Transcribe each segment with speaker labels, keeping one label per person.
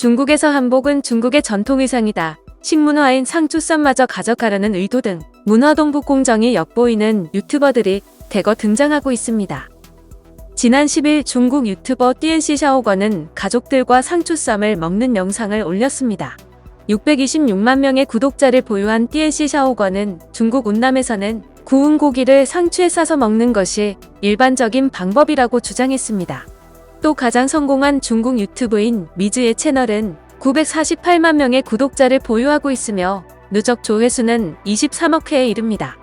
Speaker 1: 중국에서 한복은 중국의 전통 의상이다. 식문화인 상추쌈마저 가져가려는 의도 등 문화동북 공정이 엿보이는 유튜버들이 대거 등장하고 있습니다. 지난 10일 중국 유튜버 DNC 샤오건은 가족들과 상추쌈을 먹는 영상을 올렸습니다. 626만 명의 구독자를 보유한 DNC 샤오건은 중국 운남에서는 구운 고기를 상추에 싸서 먹는 것이 일반적인 방법이라고 주장했습니다. 또 가장 성공한 중국 유튜브인 미즈의 채널은 948만 명의 구독자를 보유하고 있으며 누적 조회수는 23억 회에 이릅니다.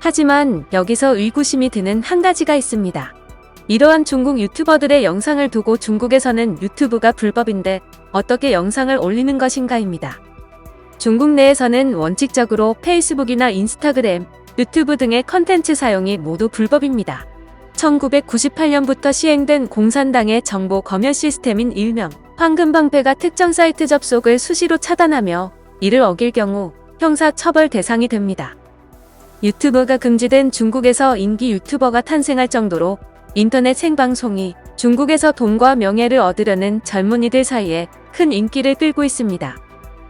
Speaker 1: 하지만 여기서 의구심이 드는 한 가지가 있습니다. 이러한 중국 유튜버들의 영상을 두고 중국에서는 유튜브가 불법인데 어떻게 영상을 올리는 것인가입니다. 중국 내에서는 원칙적으로 페이스북이나 인스타그램, 유튜브 등의 컨텐츠 사용이 모두 불법입니다. 1998년부터 시행된 공산당의 정보 검열 시스템인 일명 황금방패가 특정 사이트 접속을 수시로 차단하며 이를 어길 경우 형사 처벌 대상이 됩니다. 유튜브가 금지된 중국에서 인기 유튜버가 탄생할 정도로 인터넷 생방송이 중국에서 돈과 명예를 얻으려는 젊은이들 사이에 큰 인기를 끌고 있습니다.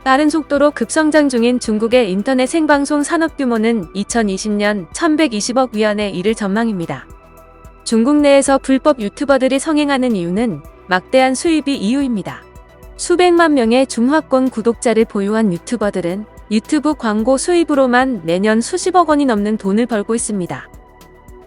Speaker 1: 빠른 속도로 급성장 중인 중국의 인터넷 생방송 산업 규모는 2020년 1120억 위안에 이를 전망입니다. 중국 내에서 불법 유튜버들이 성행하는 이유는 막대한 수입이 이유입니다. 수백만 명의 중화권 구독자를 보유한 유튜버들은 유튜브 광고 수입으로만 매년 수십억 원이 넘는 돈을 벌고 있습니다.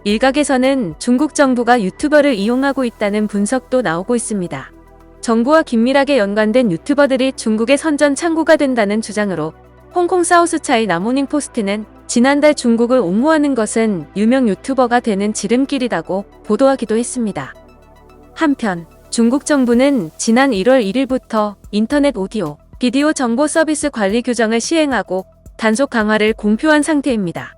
Speaker 1: 일각에서는 중국 정부가 유튜버를 이용하고 있다는 분석도 나오고 있습니다. 정부와 긴밀하게 연관된 유튜버들이 중국의 선전 창구가 된다는 주장으로 홍콩 사우스차이 나모닝 포스트는 지난달 중국을 옹호하는 것은 유명 유튜버가 되는 지름길이라고 보도하기도 했습니다. 한편 중국 정부는 지난 1월 1일부터 인터넷 오디오, 비디오 정보 서비스 관리 규정을 시행하고 단속 강화를 공표한 상태입니다.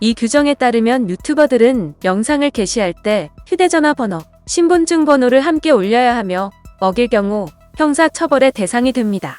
Speaker 1: 이 규정에 따르면 유튜버들은 영상을 게시할 때 휴대전화 번호, 신분증 번호를 함께 올려야 하며 어길 경우 형사 처벌의 대상이 됩니다.